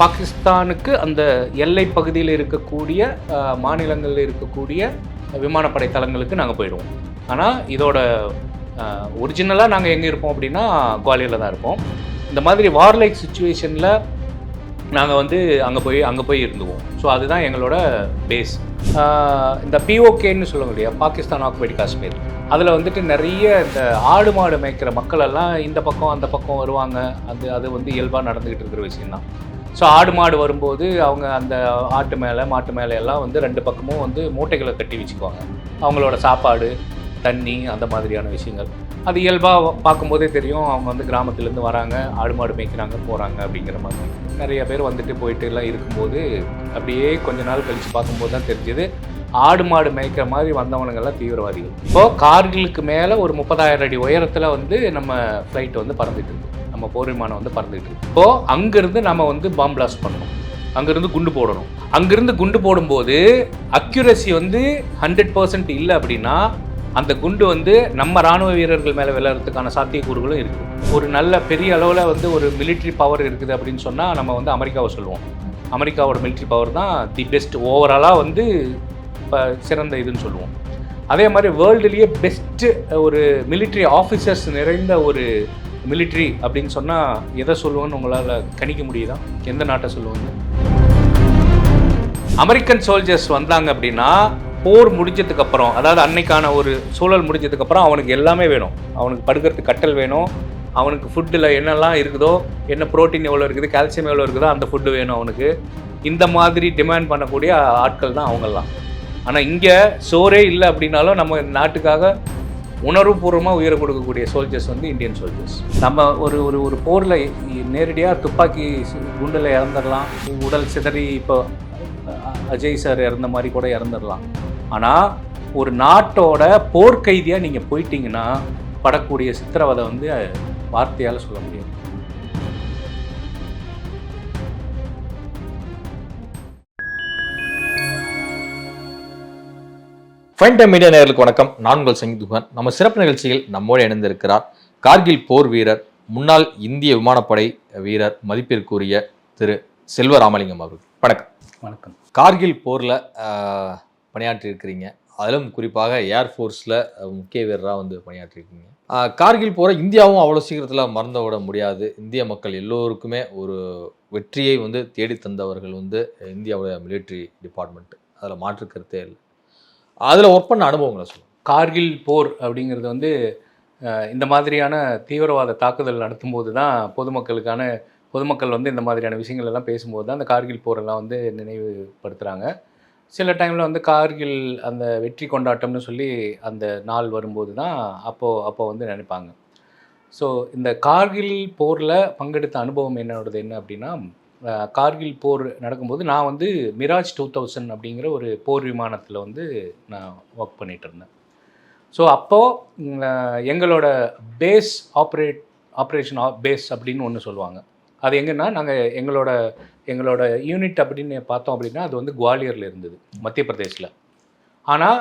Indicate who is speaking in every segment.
Speaker 1: பாகிஸ்தானுக்கு அந்த எல்லை பகுதியில் இருக்கக்கூடிய மாநிலங்களில் இருக்கக்கூடிய விமானப்படை தளங்களுக்கு நாங்கள் போயிடுவோம். ஆனால் இதோட ஒரிஜினலாக நாங்கள் எங்கே இருப்போம் அப்படின்னா குவாலியரில் தான் இருப்போம். இந்த மாதிரி வார்லைக் சுச்சுவேஷனில் நாங்கள் வந்து அங்கே போய் அங்கே போய் இருந்துவோம். ஸோ அதுதான் எங்களோட பேஸ் இந்த பிஓகேன்னு சொல்ல முடியாது பாகிஸ்தான் ஆக்குபைடு காஷ்மீர். அதில் வந்துட்டு நிறைய இந்த ஆடு மாடு மேய்க்கிற மக்கள் எல்லாம் இந்த பக்கம் அந்த பக்கம் வருவாங்க. அது அது வந்து இயல்பாக நடந்துக்கிட்டு இருக்கிற விஷயம்தான். ஸோ ஆடு மாடு வரும்போது அவங்க அந்த ஆட்டு மேலே மாட்டு மேலே எல்லாம் வந்து ரெண்டு பக்கமும் வந்து மூட்டைகளை கட்டி வச்சுக்குவாங்க. அவங்களோட சாப்பாடு தண்ணி அந்த மாதிரியான விஷயங்கள். அது இயல்பாக பார்க்கும்போதே தெரியும் அவங்க வந்து கிராமத்துலேருந்து வராங்க ஆடு மாடு மேய்க்கிறாங்க போகிறாங்க அப்படிங்கிற மாதிரி. நிறைய பேர் வந்துட்டு போயிட்டு எல்லாம் இருக்கும்போது அப்படியே கொஞ்ச நாள் கழித்து பார்க்கும்போது தான் தெரிஞ்சது ஆடு மாடு மேய்க்கிற மாதிரி வந்தவனுங்கெல்லாம் தீவிரவாதிகள். இப்போது கார்களுக்கு மேலே ஒரு முப்பதாயிரம் அடி உயரத்தில் வந்து நம்ம ஃப்ளைட் வந்து பறந்துட்டு இருக்கு. நம்ம போர் விமானம் வந்து பறந்துட்டு இருக்கு. இப்போது அங்கேருந்து நம்ம வந்து பாம் பிளாஸ்ட் பண்ணணும். அங்கேருந்து குண்டு போடணும். அங்கேருந்து குண்டு போடும்போது அக்யூரசி வந்து ஹண்ட்ரட் பர்சன்ட் இல்லை அப்படின்னா அந்த குண்டு வந்து நம்ம ராணுவ வீரர்கள் மேலே விளையாடுறதுக்கான சாத்தியக்கூறுகளும் இருக்குது ஒரு நல்ல பெரிய அளவில் வந்து ஒரு மிலிட்ரி பவர் இருக்குது அப்படின்னு சொன்னால் நம்ம வந்து அமெரிக்காவை சொல்லுவோம். அமெரிக்காவோட மிலிட்ரி பவர் தான் தி பெஸ்ட் ஓவராலாக வந்து இப்போ சிறந்த இதுன்னு சொல்லுவோம். அதே மாதிரி வேர்ல்டுலேயே பெஸ்ட்டு ஒரு மிலிட்ரி ஆஃபீஸர்ஸ் நிறைந்த ஒரு மிலிட்ரி அப்படின்னு சொன்னால் எதை சொல்லுவோன்னு உங்களால் கணிக்க முடியுதா? எந்த நாட்டை சொல்லுவாங்க? அமெரிக்கன் சோல்ஜர்ஸ் வந்தாங்க அப்படின்னா போர் முடிஞ்சதுக்கு அப்புறம் அதாவது அன்னைக்கான ஒரு சூழல் முடிஞ்சதுக்கு அப்புறம் அவனுக்கு எல்லாமே வேணும். அவனுக்கு படுக்கிறதுக்கு கட்டல் வேணும். அவனுக்கு ஃபுட்டில் என்னெல்லாம் இருக்குதோ என்ன ப்ரோட்டீன் எவ்வளோ இருக்குது கால்சியம் எவ்வளோ இருக்குதோ அந்த ஃபுட்டு வேணும் அவனுக்கு. இந்த மாதிரி டிமாண்ட் பண்ணக்கூடிய ஆட்கள் தான் அவங்கெல்லாம். ஆனால் இங்கே சோறே இல்லை அப்படின்னாலும் நம்ம நாட்டுக்காக உணர்வுபூர்வமாக உயிரை கொடுக்கக்கூடிய சோல்ஜர்ஸ் வந்து இந்தியன் சோல்ஜர்ஸ் நம்ம ஒரு ஒரு ஒரு போரில் நேரடியாக துப்பாக்கி குண்டில் இறந்துடலாம். உடல் சிதறி இப்போ அஜய் சார் இறந்த மாதிரி கூட இறந்துடலாம். ஆனால் ஒரு நாட்டோட போர்க்கைதியாக நீங்கள் போயிட்டீங்கன்னா படக்கூடிய சித்திரவதை வந்து வார்த்தையால் சொல்ல முடியாது.
Speaker 2: ஃபைன் டைம் மீடியா நேயர்களுக்கு வணக்கம். நான் உங்கள் துகன். நம்ம சிறப்பு நிகழ்ச்சியில் நம்மோடு இணைந்திருக்கிறார் கார்கில் போர் வீரர் முன்னாள் இந்திய விமானப்படை வீரர் மதிப்பிற்குரிய திரு செல்வ ராமலிங்கம் அவர்கள். வணக்கம்.
Speaker 1: வணக்கம்.
Speaker 2: கார்கில் போரில் பணியாற்றி இருக்கிறீங்க அதிலும் குறிப்பாக ஏர்ஃபோர்ஸில் முக்கிய வீரராக வந்து பணியாற்றிருக்கீங்க கார்கில் போரை இந்தியாவும் அவ்வளோ சீக்கிரத்தில் மறந்து விட முடியாது. இந்திய மக்கள் எல்லோருக்குமே ஒரு வெற்றியை வந்து தேடி தந்தவர்கள் வந்து இந்தியாவோட மிலிட்ரி டிபார்ட்மெண்ட் அதில் மாற்று கருத்தே இல்லை. அதில் ஒர்க் பண்ண அனுபவங்களை சொல்லுங்கள்
Speaker 1: கார்கில் போர் அப்படிங்கிறது வந்து இந்த மாதிரியான தீவிரவாத தாக்குதல் நடத்தும்போது தான் பொதுமக்களுக்கான பொதுமக்கள் வந்து இந்த மாதிரியான விஷயங்கள் எல்லாம் பேசும்போது தான் அந்த கார்கில் போரெல்லாம் வந்து நினைவுபடுத்துகிறாங்க சில டைமில் வந்து கார்கில் அந்த வெற்றி கொண்டாட்டம்னு சொல்லி அந்த நாள் வரும்போது தான் அப்போது அப்போ வந்து நினைப்பாங்க. ஸோ இந்த கார்கில் போரில் பங்கெடுத்த அனுபவம் என்னோடது என்ன அப்படின்னா கார்கில் போர் நடக்கும்போது நான் வந்து மிராஜ் டூ தௌசண்ட் அப்படிங்கிற ஒரு போர் விமானத்தில் வந்து நான் ஒர்க் பண்ணிகிட்டு இருந்தேன். ஸோ அப்போது எங்களோட பேஸ் ஆப்ரேட் ஆப்ரேஷன் பேஸ் அப்படின்னு ஒன்று சொல்லுவாங்க. அது எங்கன்னா நாங்கள் எங்களோட எங்களோட யூனிட் அப்படின்னு பார்த்தோம் அப்படின்னா அது வந்து குவாலியரில் இருந்தது மத்திய பிரதேசில் ஆனால்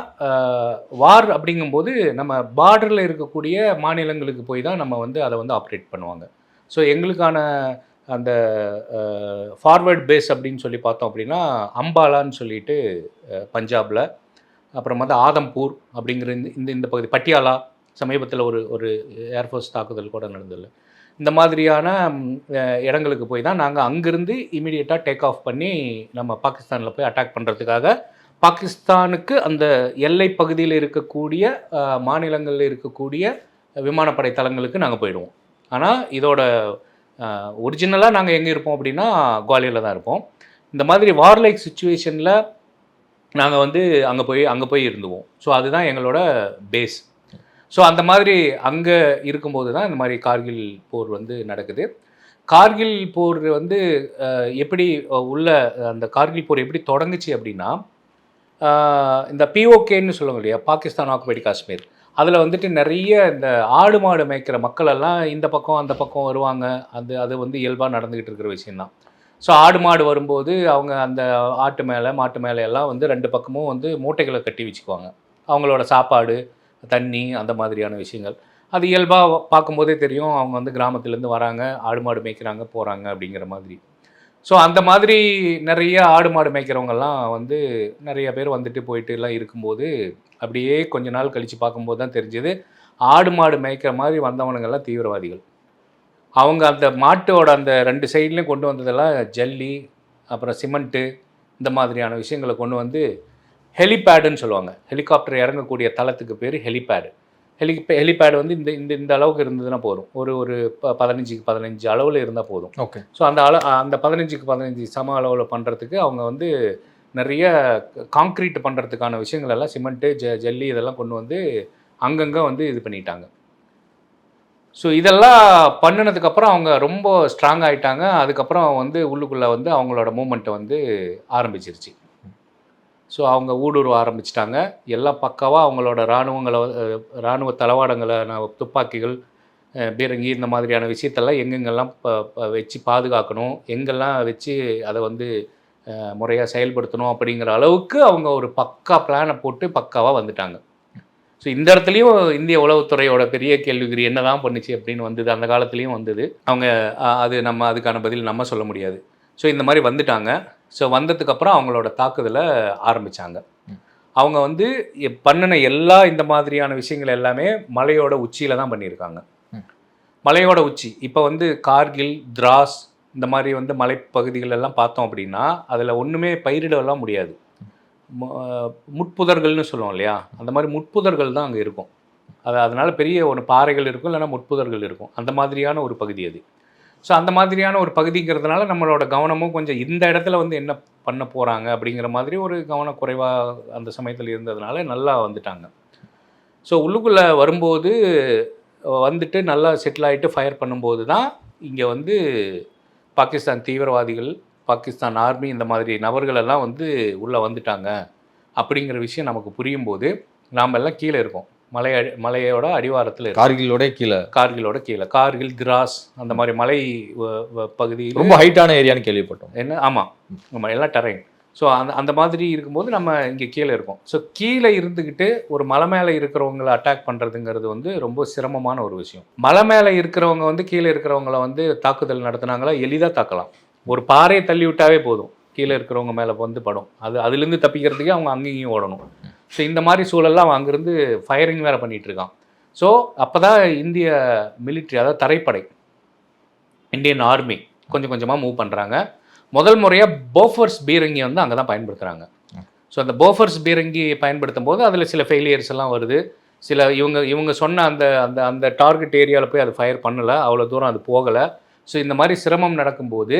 Speaker 1: வார் அப்படிங்கும்போது நம்ம பார்டரில் இருக்கக்கூடிய மாநிலங்களுக்கு போய் தான் நம்ம வந்து அதை வந்து ஆப்ரேட் பண்ணுவாங்க. ஸோ எங்களுக்கான அந்த ஃபார்வர்ட் பேஸ் அப்படின்னு சொல்லி பார்த்தோம் அப்படின்னா அம்பாலான்னு சொல்லிட்டு பஞ்சாபில் அப்புறம் வந்து ஆதம்பூர் அப்படிங்கிற இந்த இந்த இந்த பகுதி பட்டியாலா சமீபத்தில் ஒரு ஒரு ஏர்ஃபோர்ஸ் தாக்குதல் கூட நடந்ததில்ல இந்த மாதிரியான இடங்களுக்கு போய் தான் நாங்கள் அங்கேருந்து இமீடியட்டாக டேக் ஆஃப் பண்ணி நம்ம பாகிஸ்தானில் போய் அட்டாக் பண்ணுறதுக்காக பாகிஸ்தானுக்கு அந்த எல்லை பகுதியில் இருக்கக்கூடிய மாநிலங்களில் இருக்கக்கூடிய விமானப்படை தளங்களுக்கு நாங்கள் போயிடுவோம். ஆனால் இதோட ஒரிஜினலாக நாங்கள் எங்கே இருப்போம் அப்படின்னா குவாலியரில் தான் இருப்போம். இந்த மாதிரி வார்லைக் சுச்சுவேஷனில் நாங்கள் வந்து அங்கே போய் அங்கே போய் இருந்துவோம். ஸோ அதுதான் எங்களோட பேஸ் ஸோ அந்த மாதிரி அங்கே இருக்கும்போது தான் இந்த மாதிரி கார்கில் போர் வந்து நடக்குது. கார்கில் போர் வந்து எப்படி உள்ள அந்த கார்கில் போர் எப்படி தொடங்குச்சு அப்படின்னா இந்த பிஓகேன்னு சொல்லுவாங்க இல்லையா? பாகிஸ்தான் ஆக்குபைடு காஷ்மீர். அதில் வந்துட்டு நிறைய இந்த ஆடு மாடு மேய்க்கிற மக்கள் எல்லாம் இந்த பக்கம் அந்த பக்கம் வருவாங்க. அது அது வந்து இயல்பாக நடந்துக்கிட்டு இருக்கிற விஷயந்தான் ஸோ ஆடு மாடு வரும்போது அவங்க அந்த ஆட்டு மேலே மாட்டு மேலே எல்லாம் வந்து ரெண்டு பக்கமும் வந்து மூட்டைகளை கட்டி வச்சுக்குவாங்க. அவங்களோட சாப்பாடு தண்ணி அந்த மாதிரியான விஷயங்கள். அது இயல்பாக பார்க்கும்போதே தெரியும். அவங்க வந்து கிராமத்துலேருந்து வராங்க ஆடு மாடு மேய்க்கிறாங்க போகிறாங்க அப்படிங்கிற மாதிரி. ஸோ அந்த மாதிரி நிறைய ஆடு மாடு மேய்க்கிறவங்கெல்லாம் வந்து நிறைய பேர் வந்துட்டு போயிட்டு எல்லாம் இருக்கும்போது அப்படியே கொஞ்ச நாள் கழித்து பார்க்கும்போது தான் தெரிஞ்சது ஆடு மாடு மேய்க்கிற மாதிரி வந்தவனுங்கெல்லாம் தீவிரவாதிகள். அவங்க அந்த மாட்டோட அந்த ரெண்டு சைட்லேயும் கொண்டு வந்ததெல்லாம் ஜல்லி அப்புறம் சிமெண்ட்டு இந்த மாதிரியான விஷயங்களை கொண்டு வந்து ஹெலிபேடுன்னு சொல்லுவாங்க. ஹெலிகாப்டர் இறங்கக்கூடிய தளத்துக்கு பேர் ஹெலிபேடு. ஹெலி ஹெலிபேடு வந்து இந்த இந்த இந்த அளவுக்கு இருந்ததுன்னா போதும். ஒரு ஒரு ப பதினஞ்சுக்கு பதினஞ்சு அளவில் இருந்தால் போதும்.
Speaker 2: ஓகே.
Speaker 1: ஸோ அந்த அள அந்த பதினஞ்சுக்கு பதினஞ்சு சம அளவில் பண்ணுறதுக்கு அவங்க வந்து நிறைய காங்க்ரீட் பண்ணுறதுக்கான விஷயங்கள் எல்லாம் சிமெண்ட்டு ஜ ஜல்லி இதெல்லாம் கொண்டு வந்து அங்கங்கே வந்து இது பண்ணிட்டாங்க. ஸோ இதெல்லாம் பண்ணினதுக்கப்புறம் அவங்க ரொம்ப ஸ்ட்ராங் ஆயிட்டாங்க. அதுக்கப்புறம் வந்து உள்ளுக்குள்ளே வந்து அவங்களோட மூமெண்ட்டை வந்து ஆரம்பிச்சிருச்சு. ஸோ அவங்க ஊடுருவ ஆரம்பிச்சிட்டாங்க. எல்லாம் பக்காவாக அவங்களோட இராணுவங்களை இராணுவ தளவாடங்களை நான் துப்பாக்கிகள் பீரங்கி இந்த மாதிரியான விஷயத்தெல்லாம் எங்கெங்கெல்லாம் ப ப- வச்சு பாதுகாக்கணும் எங்கெல்லாம் வச்சு அதை வந்து முறையாக செயல்படுத்தணும் அப்படிங்கிற அளவுக்கு அவங்க ஒரு பக்கா பிளானை போட்டு பக்காவாக வந்துட்டாங்க. ஸோ இந்த இடத்துலையும் இந்திய உளவுத்துறையோட பெரிய கேள்விக்குறி என்னதான் பண்ணுச்சு அப்படின்னு வந்தது அந்த காலத்துலேயும் வந்தது. அவங்க அது நம்ம அதுக்கான பதில் நம்ம சொல்ல முடியாது. ஸோ இந்த மாதிரி வந்துட்டாங்க. ஸோ வந்ததுக்கப்புறம் அவங்களோட தாக்குதலை ஆரம்பித்தாங்க அவங்க வந்து பண்ணின எல்லா இந்த மாதிரியான விஷயங்கள் எல்லாமே மலையோட உச்சியில் தான் பண்ணியிருக்காங்க. மலையோட உச்சி. இப்போ வந்து கார்கில் திராஸ் இந்த மாதிரி வந்து மலைப்பகுதிகள் எல்லாம் பார்த்தோம் அப்படின்னா அதில் ஒன்றுமே பயிரிடலாம் முடியாது. முட்புதர்கள்னு சொல்லுவோம் இல்லையா? அந்த மாதிரி முட்புதர்கள் தான் அங்கே இருக்கும். அது அதனால பெரிய ஒன்று பாறைகள் இருக்கும் இல்லைன்னா முட்புதர்கள் இருக்கும். அந்த மாதிரியான ஒரு பகுதி அது. ஸோ அந்த மாதிரியான ஒரு பகுதிங்கிறதுனால நம்மளோட கவனமும் கொஞ்சம் இந்த இடத்துல வந்து என்ன பண்ண போகிறாங்க அப்படிங்கிற மாதிரி ஒரு கவனக்குறைவாக அந்த சமயத்தில் இருந்ததுனால நல்லா வந்துட்டாங்க. ஸோ உள்ளுக்குள்ளே வரும்போது வந்துட்டு நல்லா செட்டில் ஆகிட்டு ஃபயர் பண்ணும்போது தான் இங்கே வந்து பாகிஸ்தான் தீவிரவாதிகள் பாகிஸ்தான் ஆர்மி இந்த மாதிரி நபர்களெல்லாம் வந்து உள்ளே வந்துட்டாங்க அப்படிங்கிற விஷயம் நமக்கு புரியும் போது நாம் எல்லாம் கீழே இருக்கோம். மலை அடி மலையோட அடிவாரத்தில்
Speaker 2: கார்கிலோட கீழே.
Speaker 1: கார்கிலோட கீழே. கார்கில் திராஸ் அந்த மாதிரி மலை பகுதியில்
Speaker 2: ரொம்ப ஹைட்டான ஏரியான்னு கேள்விப்பட்டோம்.
Speaker 1: என்ன ஆமாம் ஆமாம் எல்லாம் டெரைன் ஸோ அந்த அந்த மாதிரி இருக்கும்போது நம்ம இங்கே கீழே இருக்கோம். ஸோ கீழே இருந்துக்கிட்டு ஒரு மலை மேலே இருக்கிறவங்கள அட்டாக் பண்ணுறதுங்கிறது வந்து ரொம்ப சிரமமான ஒரு விஷயம். மலை மேலே இருக்கிறவங்க வந்து கீழே இருக்கிறவங்கள வந்து தாக்குதல் நடத்துனாங்களா? எளிதாக தாக்கலாம். ஒரு பாறையை தள்ளி விட்டாவே போதும். கீழே இருக்கிறவங்க மேலே வந்து படும். அது அதுலேருந்து தப்பிக்கிறதுக்கே அவங்க அங்கேயும் ஓடணும். ஸோ இந்த மாதிரி சூழல்லாம் அங்கேருந்து ஃபயரிங் வேறு பண்ணிகிட்டு இருக்கான் ஸோ அப்போ தான் இந்திய மிலிட்ரி அதாவது தரைப்படை இந்தியன் ஆர்மி கொஞ்சம் கொஞ்சமாக மூவ் பண்ணுறாங்க முதல் முறையாக போஃபர்ஸ் பீரங்கி வந்து அங்கே தான் பயன்படுத்துகிறாங்க ஸோ அந்த போஃபர்ஸ் பீரங்கி பயன்படுத்தும் போது அதில் சில ஃபெயிலியர்ஸ் எல்லாம் வருது. சில இவங்க இவங்க சொன்ன அந்த அந்த அந்த டார்கெட் ஏரியாவில் போய் அது ஃபயர் பண்ணலை. அவ்வளோ தூரம் அது போகலை. ஸோ இந்த மாதிரி சிரமம் நடக்கும்போது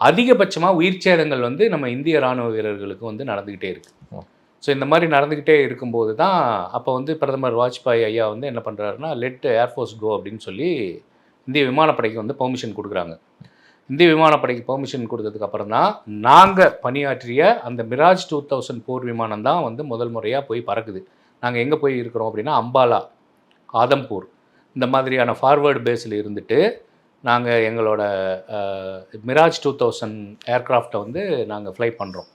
Speaker 1: அதிகபட்சமாக உயிர் சேதங்கள் வந்து நம்ம இந்திய ராணுவ வீரர்களுக்கு வந்து நடந்துக்கிட்டே
Speaker 2: இருக்குது
Speaker 1: ஸோ இந்த மாதிரி நடந்துக்கிட்டே இருக்கும்போது தான் அப்போ வந்து பிரதமர் வாஜ்பாய் ஐயா வந்து என்ன பண்ணுறாருன்னா லெட் ஏர்ஃபோர்ஸ் கோ அப்படின்னு சொல்லி இந்திய விமானப்படைக்கு வந்து பெர்மிஷன் கொடுக்குறாங்க. இந்திய விமானப்படைக்கு பெர்மிஷன் கொடுத்ததுக்கு அப்புறம் தான் நாங்கள் பணியாற்றிய அந்த மிராஜ் டூ தௌசண்ட் போர் விமானம் தான் வந்து முதல் முறையாக போய் பறக்குது. நாங்கள் எங்கே போய் இருக்கிறோம் அப்படின்னா அம்பாலா ஆதம்பூர். இந்த மாதிரியான ஃபார்வேர்டு பேஸில் இருந்துட்டு நாங்கள் எங்களோட மிராஜ் டூ தௌசண்ட் ஏர்க்ராஃப்டை வந்து நாங்கள் ஃப்ளை பண்ணுறோம்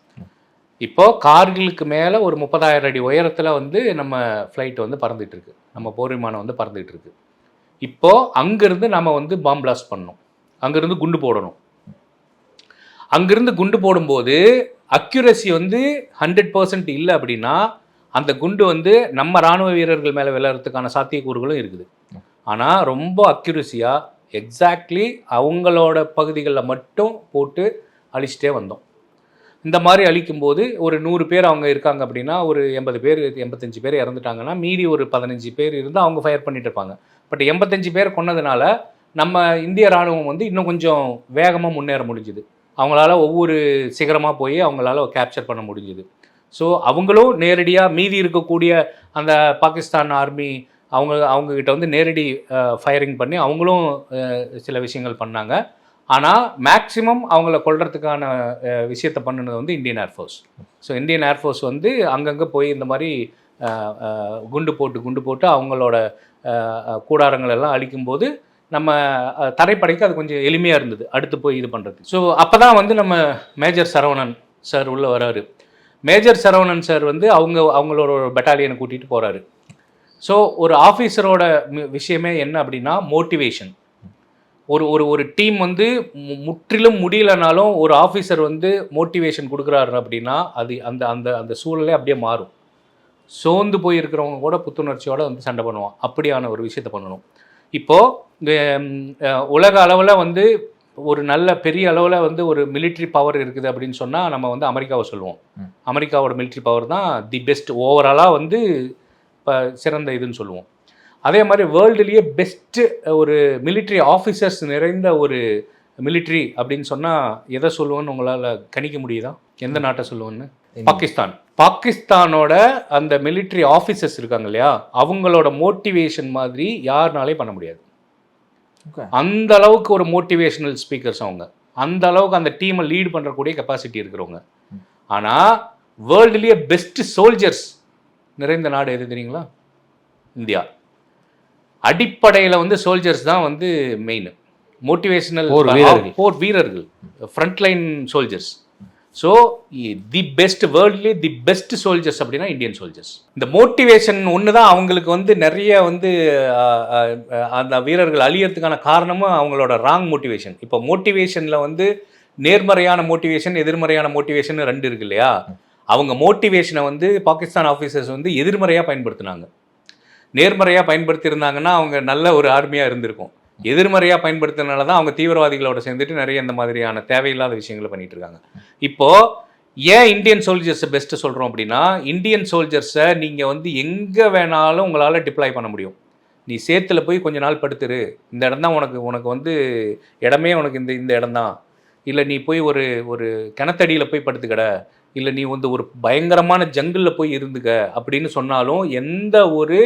Speaker 1: இப்போது கார்கிலுக்கு மேலே ஒரு முப்பதாயிரம் அடி உயரத்தில் வந்து நம்ம ஃப்ளைட் வந்து பறந்துட்டு இருக்கு. நம்ம போர் விமானம் வந்து பறந்துட்டு இருக்கு. இப்போது அங்கேருந்து நம்ம வந்து பாம் பிளாஸ்ட் பண்ணணும். அங்கேருந்து குண்டு போடணும். அங்கேருந்து குண்டு போடும்போது அக்யூரசி வந்து ஹண்ட்ரட் பர்சன்ட் இல்லை அப்படின்னா அந்த குண்டு வந்து நம்ம ராணுவ வீரர்கள் மேலே விளையாடுறதுக்கான சாத்தியக்கூறுகளும் இருக்குது. ஆனால் ரொம்ப அக்யூரஸியாக எக்ஸாக்ட்லி அவங்களோட பகுதிகளில் மட்டும் போட்டு அழிச்சிட்டே வந்தோம். இந்த மாதிரி அழிக்கும்போது ஒரு நூறு பேர் அவங்க இருக்காங்க அப்படின்னா ஒரு எண்பது பேர் எண்பத்தஞ்சு பேர் இறந்துட்டாங்கன்னா மீதி ஒரு பதினஞ்சு பேர் இருந்து அவங்க ஃபயர் பண்ணிட்டு இருப்பாங்க. பட் எண்பத்தஞ்சு பேர் கொன்னதுனால நம்ம இந்திய ராணுவம் வந்து இன்னும் கொஞ்சம் வேகமாக முன்னேற முடிஞ்சுது. அவங்களால ஒவ்வொரு சிகரமாக போய் அவங்களால கேப்சர் பண்ண முடிஞ்சுது. ஸோ அவங்களும் நேரடியாக மீதி இருக்கக்கூடிய அந்த பாகிஸ்தான் ஆர்மி அவங்க அவங்கக்கிட்ட வந்து நேரடி ஃபயரிங் பண்ணி அவங்களும் சில விஷயங்கள் பண்ணாங்க. ஆனால் மேக்சிமம் அவங்கள கொள்றதுக்கான விஷயத்த விஷயத்தை பண்ணுனது வந்து Indian air force so Indian air force வந்து அங்கங்கே போய் இந்த மாதிரி குண்டு போட்டு குண்டு போட்டு அவங்களோட கூடாரங்கள் எல்லாம் அழிக்கும்போது நம்ம தரைப்படைக்கு அது கொஞ்சம் எளிமையாக இருந்தது. அடுத்து போய் இது பண்ணுறது ஸோ அப்போ தான் வந்து நம்ம மேஜர் சரவணன் சார் உள்ளே வராரு. மேஜர் சரவணன் சார் வந்து அவங்க அவங்களோட ஒரு பெட்டாலியனை கூட்டிகிட்டு போகிறாரு ஸோ ஒரு ஆஃபீஸரோட விஷயமே என்ன அப்படின்னா மோட்டிவேஷன் ஒரு ஒரு ஒரு டீம் வந்து மு- முற்றிலும் முடியலனாலும் ஒரு ஆஃபீஸர் வந்து மோட்டிவேஷன் கொடுக்குறாரு அப்படின்னா அது அந்த அந்த அந்த சூழலே அப்படியே மாறும். சோர்ந்து போய் இருக்கிறவங்க கூட புத்துணர்ச்சியோட வந்து சண்டை பண்ணுவான். அப்படியான ஒரு விஷயத்த பண்ணணும். இப்போது உலக அளவில் வந்து ஒரு நல்ல பெரிய அளவில் வந்து ஒரு military பவர் இருக்குது அப்படின்னு சொன்னால் நம்ம வந்து அமெரிக்காவை சொல்லுவோம். அமெரிக்காவோட military பவர் தான் தி பெஸ்ட் ஓவராலாக வந்து இப்போ சிறந்த இதுன்னு சொல்லுவோம். அதே மாதிரி வேர்ல்டுலேயே பெஸ்ட்டு ஒரு military ஆஃபீஸர்ஸ் நிறைந்த ஒரு military அப்படின்னு சொன்னால் எதை சொல்லுவோன்னு உங்களால் கணிக்க முடியுதா? எந்த நாட்டை சொல்லுவோன்னு பாகிஸ்தான். பாகிஸ்தானோட அந்த military ஆஃபீஸர்ஸ் இருக்காங்க இல்லையா? அவங்களோட மோட்டிவேஷன் மாதிரி யாருனாலே பண்ண முடியாது. அந்த அளவுக்கு ஒரு மோட்டிவேஷனல் ஸ்பீக்கர்ஸ் அவங்க. அந்த அளவுக்கு அந்த டீமை லீட் பண்ணுறக்கூடிய கெப்பாசிட்டி இருக்கிறவங்க. ஆனால் வேர்ல்டுலேயே பெஸ்ட் சோல்ஜர்ஸ் நிறைந்த நாடு எது தெரியுங்களா? இந்தியா. அடிப்படையில் வந்து சோல்ஜர்ஸ் தான் வந்து மெயின் மோட்டிவேஷனல்
Speaker 2: போர் வீரர்கள்.
Speaker 1: போர் வீரர்கள். Frontline soldiers so the best வேர்ல்ட்லேயே the best soldiers அப்படின்னா இந்தியன் சோல்ஜர்ஸ் இந்த மோட்டிவேஷன் ஒன்று தான் அவங்களுக்கு வந்து நிறைய வந்து அந்த வீரர்கள் அழியறதுக்கான காரணமும் அவங்களோட ராங் மோட்டிவேஷன் இப்போ மோட்டிவேஷனில் வந்து நேர்மறையான மோட்டிவேஷன் எதிர்மறையான மோட்டிவேஷன் ரெண்டு இருக்கு இல்லையா? அவங்க மோட்டிவேஷனை வந்து பாகிஸ்தான் ஆஃபீஸர்ஸ் வந்து எதிர்மறையாக பயன்படுத்தினாங்க. நேர்மறையாக பயன்படுத்தியிருந்தாங்கன்னா அவங்க நல்ல ஒரு ஆர்மியாக இருந்திருக்கும். எதிர்மறையாக பயன்படுத்தினால தான் அவங்க தீவிரவாதிகளோட சேர்ந்துட்டு நிறைய இந்த மாதிரியான தேவையில்லாத விஷயங்களை பண்ணிட்டு இருக்காங்க. இப்போது ஏன் இந்தியன் சோல்ஜர்ஸை பெஸ்ட்டு சொல்கிறோம் அப்படின்னா இந்தியன் சோல்ஜர்ஸை நீங்கள் வந்து எங்கே வேணாலும் உங்களால் டிப்ளாய் பண்ண முடியும். நீ சேத்துல போய் கொஞ்ச நாள் படுத்துரு. இந்த இடம் தான் உனக்கு உனக்கு வந்து இடமே உனக்கு இந்த இந்த இடம் தான் இல்லை நீ போய் ஒரு ஒரு கிணத்தடியில் போய் படுத்துக்கட. இல்லை நீ வந்து ஒரு பயங்கரமான ஜங்கிளில் போய் இருந்துக்க அப்படின்னு சொன்னாலும் எந்த ஒரு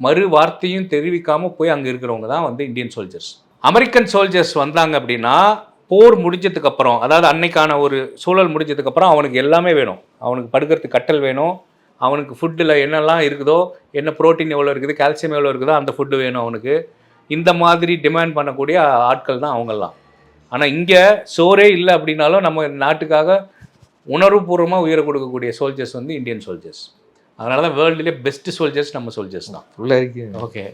Speaker 1: மறு வார்த்தையும் தெரிவிக்காமல் போய் அங்கே இருக்கிறவங்க தான் வந்து இந்தியன் சோல்ஜர்ஸ் அமெரிக்கன் சோல்ஜர்ஸ் வந்தாங்க அப்படின்னா போர் முடிஞ்சதுக்கு அப்புறம் அதாவது அன்னைக்கான ஒரு சூழல் முடிஞ்சதுக்கு அப்புறம் அவனுக்கு எல்லாமே வேணும். அவனுக்கு படுக்கிறதுக்கு கட்டல் வேணும். அவனுக்கு ஃபுட்டில் என்னெல்லாம் இருக்குதோ என்ன ப்ரோட்டீன் எவ்வளோ இருக்குது கால்சியம் எவ்வளோ இருக்குதோ அந்த ஃபுட்டு வேணும் அவனுக்கு. இந்த மாதிரி டிமாண்ட் பண்ணக்கூடிய ஆட்கள் தான் அவங்கெல்லாம். ஆனால் இங்கே சோறே இல்லை அப்படின்னாலும் நம்ம நாட்டுக்காக உணர்வுபூர்வமாக உயிரை கொடுக்கக்கூடிய சோல்ஜர்ஸ் வந்து இந்தியன் சோல்ஜர்ஸ் அதனால தான் வேர்ல்டுலேயே பெஸ்ட் சோல்ஜர்ஸ் நம்ம சோல்ஜர்ஸ் தான்.
Speaker 2: ஃபுல்லாக இருக்கு
Speaker 1: ஓகே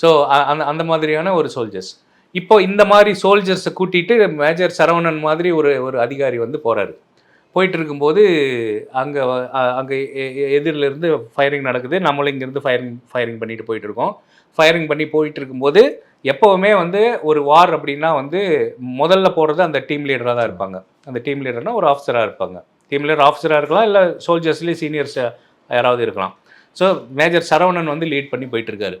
Speaker 1: ஸோ அந்த அந்த மாதிரியான ஒரு சோல்ஜர்ஸ் இப்போ இந்த மாதிரி சோல்ஜர்ஸை கூட்டிட்டு மேஜர் சரவணன் மாதிரி ஒரு ஒரு அதிகாரி வந்து போறாரு. போயிட்டு இருக்கும்போது அங்கே அங்கே எதிரிலேருந்து ஃபயரிங் நடக்குது. நம்மளும் இங்கேருந்து ஃபயரிங் ஃபயரிங் பண்ணிட்டு போயிட்டு இருக்கோம். ஃபயரிங் பண்ணி போயிட்டு இருக்கும்போது எப்போவுமே வந்து ஒரு வார் அப்படின்னா வந்து முதல்ல போகிறது அந்த டீம் லீடராக தான் இருப்பாங்க. அந்த டீம் லீடர்னா ஒரு ஆஃபீஸராக இருப்பாங்க. டீம் லீடர் ஆஃபீஸராக இருக்கலாம் இல்லை சோல்ஜர்ஸ்லேயே சீனியர்ஸ் யாராவது இருக்கலாம். ஸோ மேஜர் சரவணன் வந்து லீட் பண்ணி போயிட்டுருக்காரு.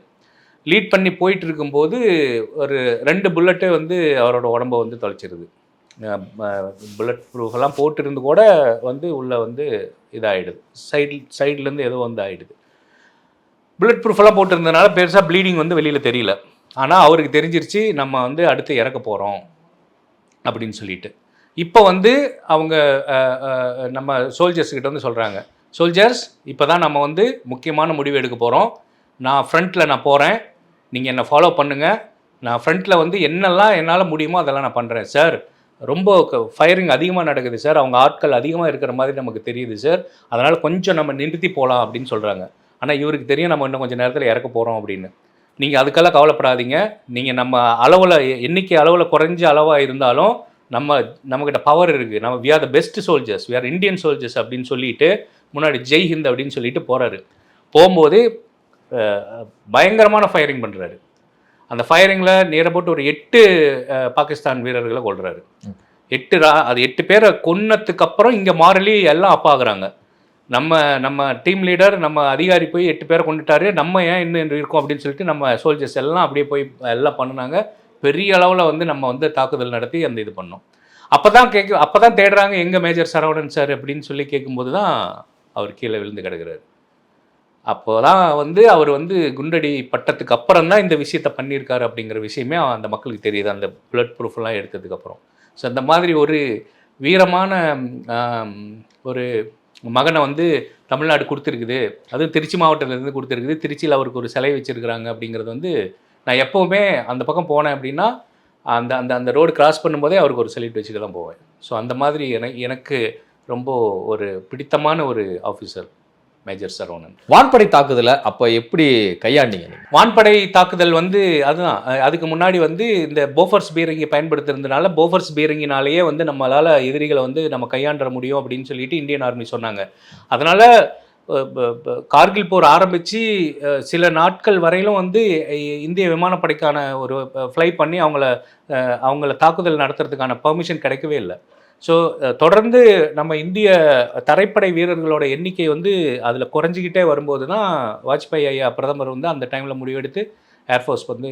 Speaker 1: லீட் பண்ணி போயிட்டு இருக்கும்போது ஒரு ரெண்டு புல்லட்டே வந்து அவரோட உடம்ப வந்து தொலைச்சிருது. புல்லட் ப்ரூஃப் எல்லாம் போட்டிருந்து கூட வந்து உள்ளே வந்து இதாகிடுது சைடு சைட்லேருந்து ஏதோ வந்து ஆகிடுது புல்லட் ப்ரூஃபெல்லாம் போட்டிருந்ததுனால பெருசாக ப்ளீடிங் வந்து வெளியில் தெரியல. ஆனால் அவருக்கு தெரிஞ்சிருச்சு நம்ம வந்து அடுத்து இறக்க போகிறோம் அப்படின்னு சொல்லிட்டு. இப்போ வந்து அவங்க நம்ம சோல்ஜர்ஸ்கிட்ட வந்து சொல்கிறாங்க சோல்ஜர்ஸ் இப்போ தான் நம்ம வந்து முக்கியமான முடிவு எடுக்க போகிறோம் நான் ஃப்ரண்ட்டில் நான் போகிறேன் நீங்கள் என்னை ஃபாலோ பண்ணுங்கள் நான் ஃப்ரண்ட்டில் வந்து என்னெல்லாம் என்னால் முடியுமோ அதெல்லாம் நான் பண்ணுறேன் சார் ரொம்ப ஃபயரிங் அதிகமாக நடக்குது சார் அவங்க ஆட்கள் அதிகமாக இருக்கிற மாதிரி நமக்கு தெரியுது சார் அதனால் கொஞ்சம் நம்ம நிறுத்தி போகலாம் அப்படின்னு சொல்கிறாங்க ஆனால் இவருக்கு தெரியும் நம்ம இன்னும் கொஞ்சம் நேரத்தில் இறக்க போகிறோம் அப்படின்னு. நீங்கள் அதுக்கெல்லாம் கவலைப்படாதீங்க. நீங்கள் நம்ம அளவில் எண்ணிக்கை அளவில் குறைஞ்ச அளவாக இருந்தாலும் நம்ம நம்மக்கிட்ட பவர் இருக்குது நம்ம we are the best soldiers we are Indian soldiers அப்படின்னு சொல்லிட்டு முன்னாடி ஜெய் ஹிந்த் அப்படின்னு சொல்லிட்டு போகிறாரு போகும்போது பயங்கரமான ஃபயரிங் பண்ணுறாரு அந்த ஃபயரிங்கில் நேரப்போட்டு ஒரு எட்டு பாகிஸ்தான் வீரர்களை கொள்றாரு எட்டு ரா- அது எட்டு பேரை கொன்னதுக்கு அப்புறம் இங்கே மாறலி எல்லாம் அப்பாகுறாங்க நம்ம நம்ம டீம் லீடர் நம்ம அதிகாரி போய் எட்டு பேரை கொண்டுட்டாரு. நம்ம ஏன் இன்னும் இருக்கோம் அப்படின்னு சொல்லிட்டு நம்ம சோல்ஜர்ஸ் எல்லாம் அப்படியே போய் எல்லாம் பண்ணுனாங்க. பெரிய அளவில் வந்து நம்ம வந்து தாக்குதல் நடத்தி அந்த இது பண்ணோம். அப்போ தான் கேட்க அப்போ தான் தேடுறாங்க எங்கள் மேஜர் சரவணன் சார் அப்படின்னு சொல்லி கேட்கும்போது தான் அவர் கீழே விழுந்து கிடக்கிறாரு. அப்போ தான் வந்து அவர் வந்து குண்டடி பட்டத்துக்கு அப்புறம் தான் இந்த விஷயத்த பண்ணியிருக்காரு அப்படிங்கிற விஷயமே அந்த மக்களுக்கு தெரியுது. அந்த பிளட் ப்ரூஃப்லாம் எடுத்ததுக்கப்புறம் ஸோ அந்த மாதிரி ஒரு வீரமான ஒரு மகனை வந்து தமிழ்நாடு கொடுத்துருக்குது. அதுவும் திருச்சி மாவட்டத்திலேருந்து கொடுத்துருக்குது. திருச்சியில் அவருக்கு ஒரு சிலை வச்சுருக்குறாங்க அப்படிங்கிறது வந்து நான் எப்போவுமே அந்த பக்கம் போனேன் அப்படின்னா அந்த அந்த அந்த ரோடு கிராஸ் பண்ணும்போதே அவருக்கு ஒரு சல்யூட் வச்சுட்டு தான் போவேன். ஸோ அந்த மாதிரி எனக்கு எனக்கு ரொம்ப ஒரு பிடித்தமான ஒரு ஆஃபீஸர் மேஜர் சரவணன்.
Speaker 2: வான்படை தாக்குதலை அப்ப எப்படி கையாண்டீங்க
Speaker 1: வான்படை தாக்குதல் வந்து அதுதான். அதுக்கு முன்னாடி வந்து இந்த போஃபர்ஸ் பீரங்கி பயன்படுத்துறதுனால போஃபர்ஸ் பீரங்கினாலேயே வந்து நம்மளால் எதிரிகளை வந்து நம்ம கையாண்ட முடியும் அப்படின்னு சொல்லிட்டு இந்தியன் ஆர்மி சொன்னாங்க. அதனால் கார்கில் போர் ஆரம்பித்து சில நாட்கள் வரையிலும் வந்து இந்திய விமானப்படைக்கான ஒரு ஃப்ளை பண்ணி அவங்கள அவங்கள தாக்குதல் நடத்துறதுக்கான பெர்மிஷன் கிடைக்கவே இல்லை. ஸோ தொடர்ந்து நம்ம இந்திய தரைப்படை வீரர்களோட எண்ணிக்கை வந்து அதில் குறைஞ்சிக்கிட்டே வரும்போது தான் வாஜ்பாய் ஐயா பிரதமர் வந்து அந்த டைமில் முடிவெடுத்து ஏர்ஃபோர்ஸ் வந்து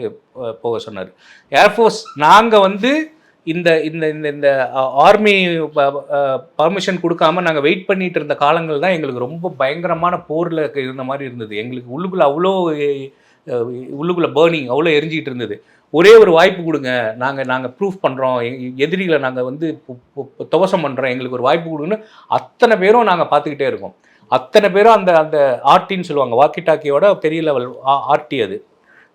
Speaker 1: போக சொன்னார். ஏர்ஃபோர்ஸ் நாங்கள் வந்து இந்த இந்த இந்த இந்த ஆர்மி பர்மிஷன் கொடுக்காம நாங்கள் வெயிட் பண்ணிட்டு இருந்த காலங்கள் தான் எங்களுக்கு ரொம்ப பயங்கரமான போரில் இருந்த மாதிரி இருந்தது. எங்களுக்கு உள்ளுக்குள்ளே அவ்வளோ உள்ளுக்குள்ளே பேர்னிங் அவ்வளோ எரிஞ்சிக்கிட்டு இருந்தது. ஒரே ஒரு வாய்ப்பு கொடுங்க. நாங்கள் நாங்கள் ப்ரூஃப் பண்ணுறோம் எதிரிகளை நாங்கள் வந்து துவசம் பண்ணுறோம் எங்களுக்கு ஒரு வாய்ப்பு கொடுங்கன்னு அத்தனை பேரும் நாங்கள் பார்த்துக்கிட்டே இருக்கோம். அத்தனை பேரும் அந்த அந்த ஆர்டின்னு சொல்லுவாங்க. வாக்கி டாக்கியோட பெரிய லெவல் ஆர்டி அது.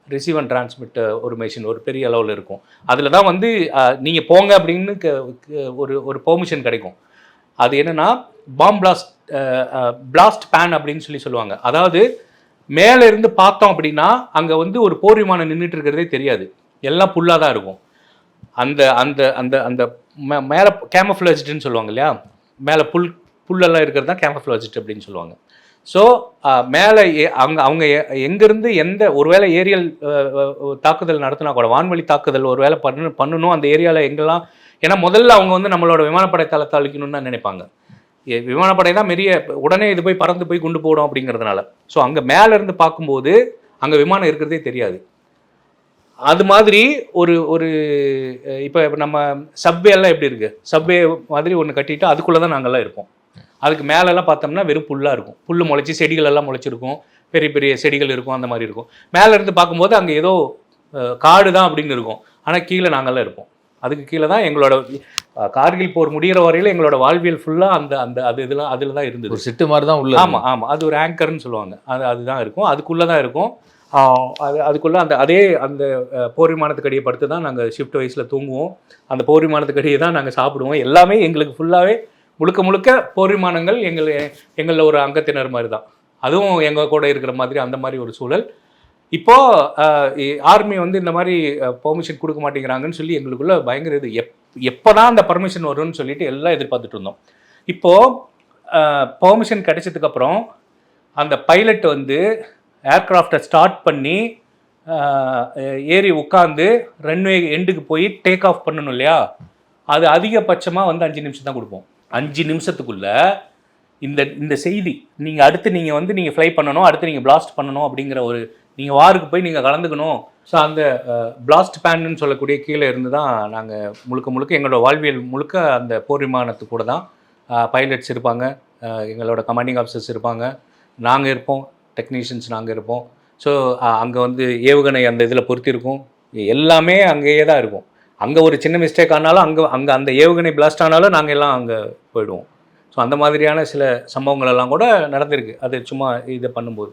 Speaker 1: ரிசீவ் அண்ட் டிரான்ஸ்மிட் ஒரு மெஷின் ஒரு பெரிய அளவில் இருக்கும். அதில் தான் வந்து நீங்கள் போங்க அப்படின்னு ஒரு ஒரு பெர்மிஷன் கிடைக்கும். அது என்னென்னா பாம் பிளாஸ்ட் பிளாஸ்ட் பேன் அப்படின்னு சொல்லி சொல்லுவாங்க. அதாவது மேலே இருந்து பார்த்தோம் அப்படின்னா அங்கே வந்து ஒரு போர் விமானம் நின்றுட்டு இருக்கிறதே தெரியாது. எல்லாம் புல்லாக தான் இருக்கும். அந்த அந்த அந்த அந்த மே- மேலே கேமஃப்ளஜ்டுன்னு சொல்லுவாங்க இல்லையா? மேலே புல் புல்லெல்லாம் இருக்கிறது தான் கேமஃப்ளஜ்ட் அப்படின்னு சொல்லுவாங்க. ஸோ மேலே அங்கே அவங்க எங்கேருந்து எந்த ஒருவேளை ஏரியல் தாக்குதல் நடத்தினா கூட வான்வழி தாக்குதல் ஒருவேளை பண்ணு பண்ணணும் அந்த ஏரியாவில் எங்கெல்லாம் ஏன்னா முதல்ல அவங்க வந்து நம்மளோட விமானப்படை தளத்தை அழிக்கணும்னு தான் நினைப்பாங்க. விமானப்படை தான் மெரிய உடனே இது போய் பறந்து போய் குண்டு போடும் அப்படிங்கிறதுனால. ஸோ அங்கே மேலேருந்து பார்க்கும்போது அங்கே விமானம் இருக்கிறதே தெரியாது. அது மாதிரி ஒரு ஒரு இப்போ நம்ம சப்வே எல்லாம் எப்படி இருக்குது சப்வே மாதிரி ஒன்று கட்டிட்டு அதுக்குள்ளே தான் நாங்கள்லாம் இருப்போம். அதுக்கு மேலெல்லாம் பார்த்தோம்னா வெறும் புல்லாக இருக்கும். புல் முளைச்சி செடிகள் எல்லாம் முளைச்சிருக்கும். பெரிய பெரிய செடிகள் இருக்கும் அந்த மாதிரி இருக்கும். மேலே இருந்து பார்க்கும்போது அங்கே ஏதோ காடு தான் அப்படின்னு இருக்கும். ஆனால் கீழே நாங்கள்லாம் இருப்போம். அதுக்கு கீழே தான் எங்களோட கார்கில் போர் முடிகிற வரையில எங்களோட வாழ்வியல் ஃபுல்லாக அந்த அந்த அது இதெல்லாம் அதில் தான் இருந்தது.
Speaker 2: ஒரு சிட்டு மாதிரி தான் உள்ள
Speaker 1: ஆமா ஆமா. அது ஒரு ஆங்கர்னு சொல்லுவாங்க. அது அதுதான் இருக்கும். அதுக்குள்ள தான் இருக்கும். அது அதுக்குள்ள அந்த அதே அந்த போர் விமானத்துக்கு அடியை படுத்து தான் நாங்கள் ஷிஃப்ட் வயசில் தூங்குவோம். அந்த போர் விமானத்துக்கு அடியே தான் நாங்கள் சாப்பிடுவோம். எல்லாமே எங்களுக்கு ஃபுல்லாகவே முழுக்க முழுக்க போரிமானங்கள் எங்களை எங்கள் எங்களில் ஒரு அங்கத்தினர் மாதிரி தான் அதுவும் எங்கள் கூட இருக்கிற மாதிரி அந்த மாதிரி ஒரு சூழல். இப்போது ஆர்மி வந்து இந்த மாதிரி பெர்மிஷன் கொடுக்க மாட்டேங்கிறாங்கன்னு சொல்லி எங்களுக்குள்ள பயங்கர இது. எப் எப்போ தான் அந்த பர்மிஷன் வரும்னு சொல்லிட்டு எல்லாம் எதிர்பார்த்துட்டு இருந்தோம். இப்போது பெர்மிஷன் கிடைச்சதுக்கப்புறம் அந்த பைலட் வந்து ஏர்க்ராஃப்டை ஸ்டார்ட் பண்ணி ஏறி உட்காந்து ரன்வே எண்டுக்கு போய் டேக் ஆஃப் பண்ணணும் இல்லையா? அது அதிகபட்சமாக வந்து அஞ்சு நிமிஷம் தான் கொடுப்போம். அஞ்சு நிமிஷத்துக்குள்ள இந்த இந்த செய்தி நீங்கள் அடுத்து நீங்கள் வந்து நீங்கள் ஃப்ளை பண்ணணும் அடுத்து நீங்கள் பிளாஸ்ட் பண்ணணும் அப்படிங்கிற ஒரு நீங்கள் வாருக்கு போய் நீங்கள் கலந்துக்கணும். ஸோ அந்த பிளாஸ்ட் பேன்னு சொல்லக்கூடிய கீழே இருந்து தான் நாங்கள் முழுக்க முழுக்க எங்களோட வாழ்வியல் முழுக்க அந்த போர் விமானத்து கூட தான் பைலட்ஸ் இருப்பாங்க. எங்களோட கமாண்டிங் ஆஃபீஸர்ஸ் இருப்பாங்க. நாங்கள் இருப்போம் டெக்னீஷியன்ஸ் நாங்கள் இருப்போம். ஸோ அங்கே வந்து ஏவுகணை அந்த இதில் பொருத்திருக்கும் எல்லாமே அங்கேயே தான் இருக்கும். அங்கே ஒரு சின்ன மிஸ்டேக் ஆனாலும் அங்கே அங்கே அந்த ஏவுகணை பிளாஸ்ட் ஆனாலும் நாங்கள் எல்லாம் அங்கே போயிடுவோம். ஸோ அந்த மாதிரியான சில சம்பவங்கள் எல்லாம் கூட நடந்திருக்கு. அது சும்மா இதை பண்ணும்போது.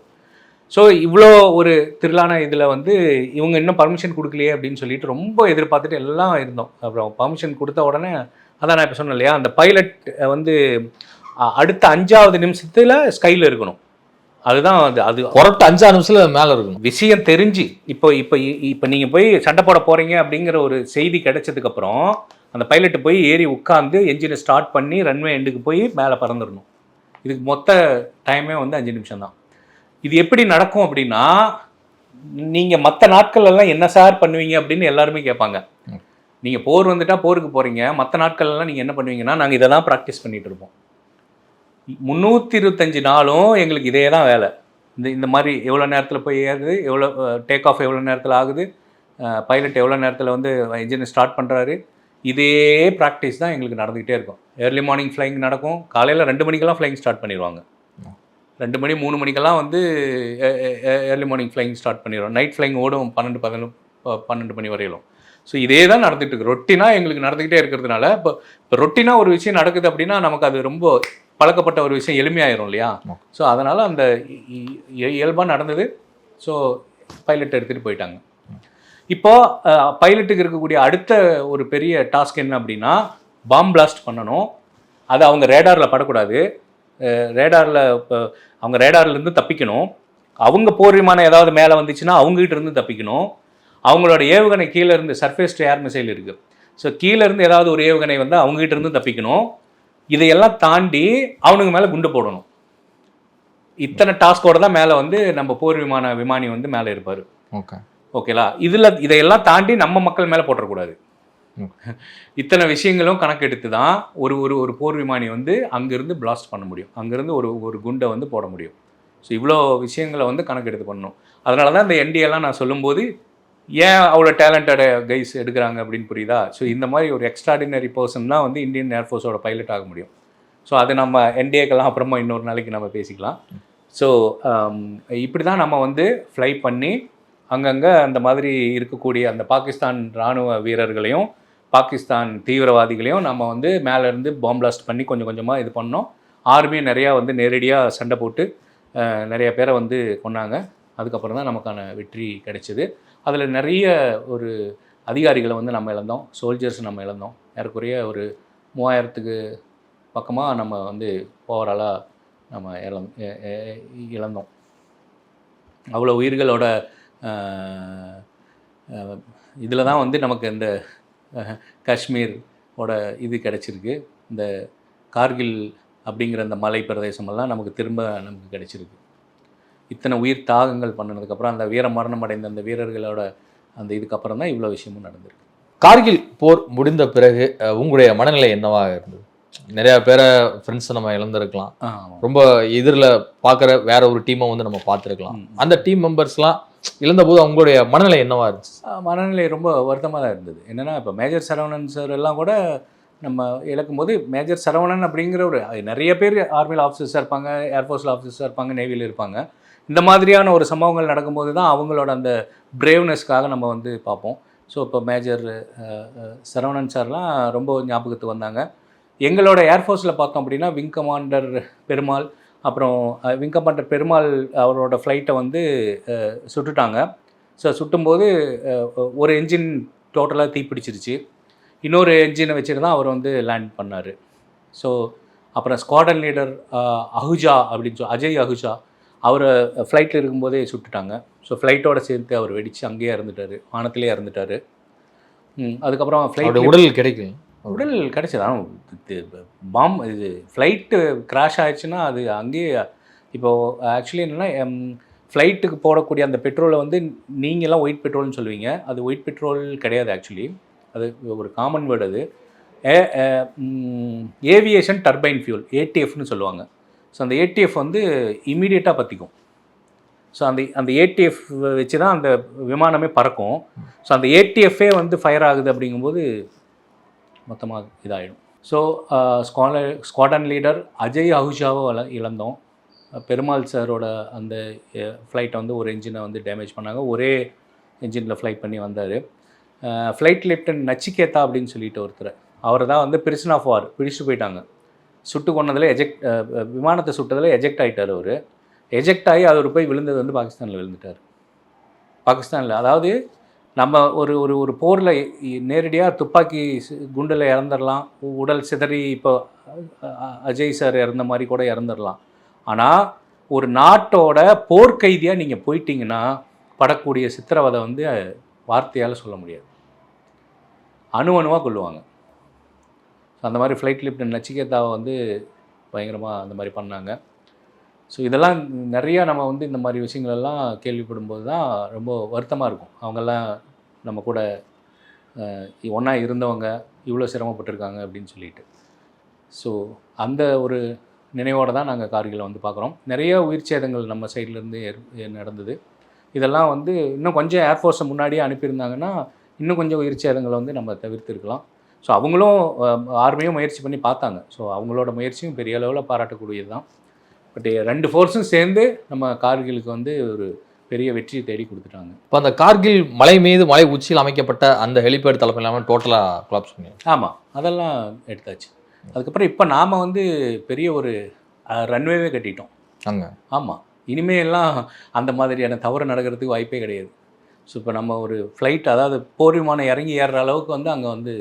Speaker 1: ஸோ இவ்வளோ ஒரு திருளான இதில் வந்து இவங்க இன்னும் பர்மிஷன் கொடுக்கலையே அப்படின்னு சொல்லிட்டு ரொம்ப எதிர்பார்த்துட்டு எல்லாம் இருந்தோம். அப்புறம் பர்மிஷன் கொடுத்த உடனே அதான் நான் இப்போ சொன்னேன் இல்லையா அந்த பைலட் வந்து அடுத்த அஞ்சாவது நிமிஷத்தில் ஸ்கையில் இருக்கணும். அதுதான் அது அது
Speaker 2: கொரட்டு அஞ்சாறு நிமிஷத்துல மேல இருக்கணும்.
Speaker 1: விஷயம் தெரிஞ்சு இப்போ இப்போ இப்போ நீங்கள் போய் சண்டை போட போகிறீங்க அப்படிங்கிற ஒரு செய்தி கிடைச்சதுக்கப்புறம் அந்த பைலட்டு போய் ஏறி உட்காந்து என்ஜினை ஸ்டார்ட் பண்ணி ரன்வே எண்டுக்கு போய் மேலே பறந்துடணும். இதுக்கு மொத்த டைமே வந்து அஞ்சு நிமிஷம் தான். இது எப்படி நடக்கும் அப்படின்னா நீங்கள் மற்ற நாட்கள் எல்லாம் என்ன சார் பண்ணுவீங்க அப்படின்னு எல்லாருமே கேட்பாங்க. நீங்கள் போர் வந்துட்டா போருக்கு போகிறீங்க மற்ற நாட்கள் எல்லாம் நீங்கள் என்ன பண்ணுவீங்கன்னா நாங்கள் இதை தான் ப்ராக்டிஸ் பண்ணிட்டு இருப்போம். முந்நூற்றி இருபத்தஞ்சி நாளும் எங்களுக்கு இதே தான் வேலை. இந்த இந்த மாதிரி எவ்வளோ நேரத்தில் போய் ஏறுது எவ்வளோ டேக் ஆஃப் எவ்வளோ நேரத்தில் ஆகுது பைலட் எவ்வளோ நேரத்தில் வந்து இன்ஜினை ஸ்டார்ட் பண்ணுறாரு இதே ப்ராக்டிஸ் தான் எங்களுக்கு நடந்துக்கிட்டே இருக்கும். ஏர்லி மார்னிங் ஃப்ளைங் நடக்கும். காலையில் ரெண்டு மணிக்கெல்லாம் ஃப்ளைங் ஸ்டார்ட் பண்ணிடுவாங்க. ரெண்டு மணி மூணு மணிக்கெல்லாம் வந்து ஏர்லி மார்னிங் ஃப்ளைங் ஸ்டார்ட் பண்ணிடுவோம் நைட் ஃப்ளைங் ஓடும் பன்னெண்டு பதினொன்று பன்னெண்டு மணி வரையிலும். ஸோ இதே தான் நடந்துகிட்டு இருக்கு. ரொட்டினா எங்களுக்கு நடந்துக்கிட்டே இருக்கிறதுனால இப்போ இப்போ ரொட்டினா ஒரு விஷயம் நடக்குது அப்படின்னா நமக்கு அது ரொம்ப பழக்கப்பட்ட ஒரு விஷயம் எளிமையாயிரும் இல்லையா? ஸோ அதனால் அந்த இயல்பாக நடந்தது. ஸோ பைலட் எடுத்துகிட்டு போயிட்டாங்க. இப்போ பைலட்டுக்கு இருக்கக்கூடிய அடுத்த ஒரு பெரிய டாஸ்க் என்ன அப்படின்னா பாம் பிளாஸ்ட் பண்ணணும். அது அவங்க ரேடாரில் படக்கூடாது. ரேடாரில் இப்போ அவங்க ரேடார்லேருந்து தப்பிக்கணும். அவங்க போர் விமானம் ஏதாவது மேலே வந்துச்சுன்னா அவங்ககிட்ட இருந்து தப்பிக்கணும். அவங்களோட ஏவுகணை கீழே இருந்து சர்ஃபேஸ் டு ஏர் மிசைல் இருக்குது ஸோ கீழே இருந்து ஏதாவது ஒரு ஏவுகணை வந்து அவங்ககிட்ட இருந்து தப்பிக்கணும். இதையெல்லாம் தாண்டி அவனுங்க மேலே குண்டு போடணும். இத்தனை டாஸ்கோட தான் மேலே வந்து நம்ம போர் விமான விமானி வந்து மேலே இருப்பார்.
Speaker 2: ஓகே.
Speaker 1: ஓகேலா இதில் இதையெல்லாம் தாண்டி நம்ம மக்கள் மேலே போட்டுறக்கூடாது. இத்தனை விஷயங்களும் கணக்கெடுத்து தான் ஒரு ஒரு ஒரு போர் விமானி வந்து அங்கேருந்து பிளாஸ்ட் பண்ண முடியும். அங்கேருந்து ஒரு ஒரு குண்டை வந்து போட முடியும். ஸோ இவ்வளோ விஷயங்களை வந்து கணக்கெடுத்து பண்ணணும். அதனால தான் இந்த என்டிஎல்லாம் நான் சொல்லும்போது ஏன் அவ்வளோ டேலண்டட் கைஸ் எடுக்கிறாங்க அப்படின்னு புரியுதா? ஸோ இந்த மாதிரி ஒரு எக்ஸ்ட்ராடினரி பர்சன் தான் வந்து இந்தியன் ஏர்ஃபோர்ஸோட பைலட் ஆக முடியும். ஸோ அது நம்ம என்டிஏக்கெல்லாம் அப்புறமா இன்னொரு நாளைக்கு நம்ம பேசிக்கலாம். ஸோ um, இப்படி தான் நம்ம வந்து ஃப்ளை பண்ணி அங்கங்கே அந்த மாதிரி இருக்கக்கூடிய அந்த பாகிஸ்தான் இராணுவ வீரர்களையும் பாகிஸ்தான் தீவிரவாதிகளையும் நம்ம வந்து மேலேருந்து பாம்பிளாஸ்ட் பண்ணி கொஞ்சம் கொஞ்சமாக இது பண்ணோம். ஆர்மியும் நிறையா வந்து நேரடியாக சண்டை போட்டு நிறைய பேரை வந்து கொன்னாங்க. அதுக்கப்புறம் தான் நமக்கான வெற்றி கிடைச்சிது. அதில் நிறைய ஒரு அதிகாரிகளை வந்து நம்ம இழந்தோம். சோல்ஜர்ஸ் நம்ம இழந்தோம். ஏறக்குறைய ஒரு மூவாயிரத்துக்கு பக்கமாக நம்ம வந்து ஓவராலாக நம்ம இழந் இழந்தோம். அவ்வளோ உயிர்களோட இதில் தான் வந்து நமக்கு இந்த காஷ்மீரோட இது கிடச்சிருக்கு. இந்த கார்கில் அப்படிங்கிற அந்த மலை பிரதேசமெல்லாம் நமக்கு திரும்ப நமக்கு கிடச்சிருக்கு. இத்தனை உயிர் தியாகங்கள் பண்ணதுக்கப்புறம் அந்த வீர மரணம் அடைந்த அந்த வீரர்களோட அந்த இதுக்கப்புறம் தான் இவ்வளோ விஷயமும் நடந்திருக்கு.
Speaker 2: கார்கில் போர் முடிந்த பிறகு உங்களுடைய மனநிலை என்னவாக இருந்தது? நிறைய பேரை ஃப்ரெண்ட்ஸை நம்ம இழந்திருக்கலாம். ரொம்ப எதிரில் பார்க்குற வேற ஒரு டீமை வந்து நம்ம பார்த்துருக்கலாம். அந்த டீம் மெம்பர்ஸ்லாம் இழந்தபோது அவங்களுடைய மனநிலை என்னவா இருந்துச்சு?
Speaker 1: மனநிலை ரொம்ப வருத்தமாக தான் இருந்தது. என்னென்னா இப்போ மேஜர் சரவணன் சார் எல்லாம் கூட நம்ம இழக்கும்போது மேஜர் சரவணன் அப்படிங்கிற ஒரு நிறைய பேர் ஆர்மியில் ஆஃபீஸர்ஸாக இருப்பாங்க ஏர்ஃபோர்ஸில் ஆஃபீஸர்ஸாக இருப்பாங்க நேவியில் இருப்பாங்க. இந்த மாதிரியான ஒரு சம்பவங்கள் நடக்கும்போது தான் அவங்களோட அந்த பிரேவ்னஸ்க்காக நம்ம வந்து பார்ப்போம். ஸோ இப்போ மேஜர் சரவணன் சார்லாம் ரொம்ப ஞாபகத்துக்கு வந்தாங்க. எங்களோட ஏர்ஃபோர்ஸில் பார்த்தோம் அப்படின்னா விங் கமாண்டர் பெருமாள் அப்புறம் விங் கமாண்டர் பெருமாள் அவரோட ஃப்ளைட்டை வந்து சுட்டுட்டாங்க. ஸோ சுட்டும்போது ஒரு என்ஜின் டோட்டலாக தீப்பிடிச்சிருச்சு. இன்னொரு என்ஜினை வச்சுட்டு தான் அவர் வந்து லேண்ட் பண்ணார். ஸோ அப்புறம் ஸ்குவாடன் லீடர் அஹுஜா அப்படின்னு சொல்லி அஜய் அஹுஜா அவர் ஃப்ளைட்டில் இருக்கும்போதே சுட்டுட்டாங்க. ஸோ ஃப்ளைட்டோட சேர்த்து அவர் வெடித்து அங்கேயே இறந்துட்டார். வானத்திலே இறந்துட்டார். அதுக்கப்புறம் ஃப்ளைட்
Speaker 2: உடல் கிடைக்கல
Speaker 1: உடல் கிடைச்சது? ஆனால் பாம் இது ஃப்ளைட்டு கிராஷ் ஆயிடுச்சுன்னா அது அங்கேயே இப்போது ஆக்சுவலி என்னென்னா ஃப்ளைட்டுக்கு போடக்கூடிய அந்த பெட்ரோலை வந்து நீங்களாம் ஒயிட் பெட்ரோல்னு சொல்லுவீங்க. அது ஒயிட் பெட்ரோல் கிடையாது ஆக்சுவலி அது ஒரு காமன் வேர்டு அது. ஏவியேஷன் டர்பைன் ஃபியூல் ஏடிஎஃப்னு சொல்லுவாங்க. ஸோ அந்த ஏடிஎஃப் வந்து இமீடியட்டாக பற்றிக்கும் ஸோ அந்த அந்த ஏடிஎஃப் வச்சு தான் அந்த விமானமே பறக்கும். ஸோ அந்த ஏடிஎஃப்பே வந்து ஃபயர் ஆகுது அப்படிங்கும்போது மொத்தமாக இதாகிடும் so squad squadron leader Ajay அஹுஜாவை வள இழந்தோம். பெருமாள் சாரோட அந்த ஃப்ளைட்டை வந்து ஒரு என்ஜினை வந்து டேமேஜ் பண்ணாங்க. ஒரே என்ஜினில் ஃப்ளைட் பண்ணி வந்தார். ஃப்ளைட் லெப்டன் நச்சிகேதா அப்படின்னு சொல்லிட்டு ஒருத்தர். அவர் தான் வந்து பிரிசன் ஆஃப் வார் பிடிச்சிட்டு போயிட்டாங்க. சுட்டு கொண்டதில் எஜெக்ட் விமானத்தை சுட்டதில் எஜெக்ட் ஆகிட்டார் அவர். எஜெக்ட் ஆகி அவர் போய் விழுந்தது வந்து பாகிஸ்தானில் விழுந்துட்டார். பாகிஸ்தானில். அதாவது நம்ம ஒரு ஒரு ஒரு போரில் நேரடியாக துப்பாக்கி குண்டில் இறந்துடலாம் உடல் சிதறி இப்போ அஜய் சார் இறந்த மாதிரி கூட இறந்துடலாம் ஆனால் ஒரு நாட்டோட போர்க்கைதியாக நீங்கள் போயிட்டீங்கன்னா படக்கூடிய சித்திரவதை வந்து வார்த்தையால் சொல்ல முடியாது. அணு அணுவாக கொள்ளுவாங்க அந்த மாதிரி ஃப்ளைட் லிப்ட் நச்சிகேதாவை வந்து பயங்கரமாக அந்த மாதிரி பண்ணாங்க. ஸோ இதெல்லாம் நிறையா நம்ம வந்து இந்த மாதிரி விஷயங்களெல்லாம் கேள்விப்படும்போது தான் ரொம்ப வருத்தமாக இருக்கும். அவங்கெல்லாம் நம்ம கூட ஒன்றா இருந்தவங்க இவ்வளோ சிரமப்பட்டிருக்காங்க அப்படின்னு சொல்லிட்டு. ஸோ அந்த ஒரு நினைவோடு தான் நாங்கள் கார்கிலை வந்து பார்க்குறோம் நிறைய உயிர் சேதங்கள் நம்ம சைட்லேருந்து நடந்தது. இதெல்லாம் வந்து இன்னும் கொஞ்சம் ஏர்ஃபோர்ஸை முன்னாடியே அனுப்பியிருந்தாங்கன்னா இன்னும் கொஞ்சம் உயிர் சேதங்களை வந்து நம்ம தவிர்த்திருக்கலாம். ஸோ அவங்களும் ஆர்மியும் முயற்சி பண்ணி பார்த்தாங்க. ஸோ அவங்களோட முயற்சியும் பெரிய அளவில் பாராட்டக்கூடியது தான் பட் ரெண்டு ஃபோர்ஸும் சேர்ந்து நம்ம கார்கிலுக்கு வந்து ஒரு பெரிய வெற்றியை தேடி கொடுத்துட்டாங்க.
Speaker 2: இப்போ அந்த கார்கில் மலை மீது மலை உச்சியில் அமைக்கப்பட்ட அந்த ஹெலிபேட் தலைமை இல்லாமல் டோட்டலாக கொலாப்ஸ் பண்ணி
Speaker 1: ஆமாம் அதெல்லாம் எடுத்தாச்சு. அதுக்கப்புறம் இப்போ நாம் வந்து பெரிய ஒரு ரன்வேவே கட்டிட்டோம்.
Speaker 2: அங்கே.
Speaker 1: ஆமாம் இனிமே எல்லாம் அந்த மாதிரியான தவறு நடக்கிறதுக்கு வாய்ப்பே கிடையாது. ஸோ இப்போ நம்ம ஒரு ஃப்ளைட் அதாவது போர் விமானம் இறங்கி ஏறுற அளவுக்கு வந்து அங்கே வந்து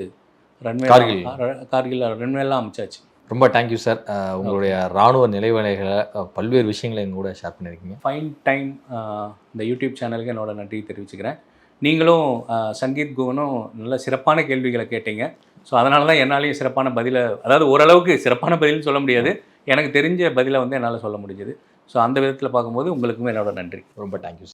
Speaker 1: ரன்வே
Speaker 2: கார்கில்.
Speaker 1: கார்கில் ரன்வேலாம் அமைச்சாச்சு.
Speaker 2: ரொம்ப தேங்க்யூ சார் உங்களுடைய ராணுவ நிலைவலைகளை பல்வேறு விஷயங்களை எங்க கூட ஷேர் பண்ணியிருக்கீங்க
Speaker 1: ஃபைன் டைம் இந்த யூடியூப் சேனலுக்கு என்னோட நன்றி தெரிவிச்சுக்கிறேன். நீங்களும் சங்கீத் குவனும் நல்ல சிறப்பான கேள்விகளை கேட்டீங்க. ஸோ அதனால தான் என்னாலையும் சிறப்பான பதிலை அதாவது ஓரளவுக்கு சிறப்பான பதில்னு சொல்ல முடியாது. எனக்கு தெரிஞ்ச பதிலை வந்து என்னால் சொல்ல முடிஞ்சது. ஸோ அந்த விதத்தில் பார்க்கும்போது உங்களுக்கும் என்னோட நன்றி.
Speaker 2: ரொம்ப தேங்க்யூ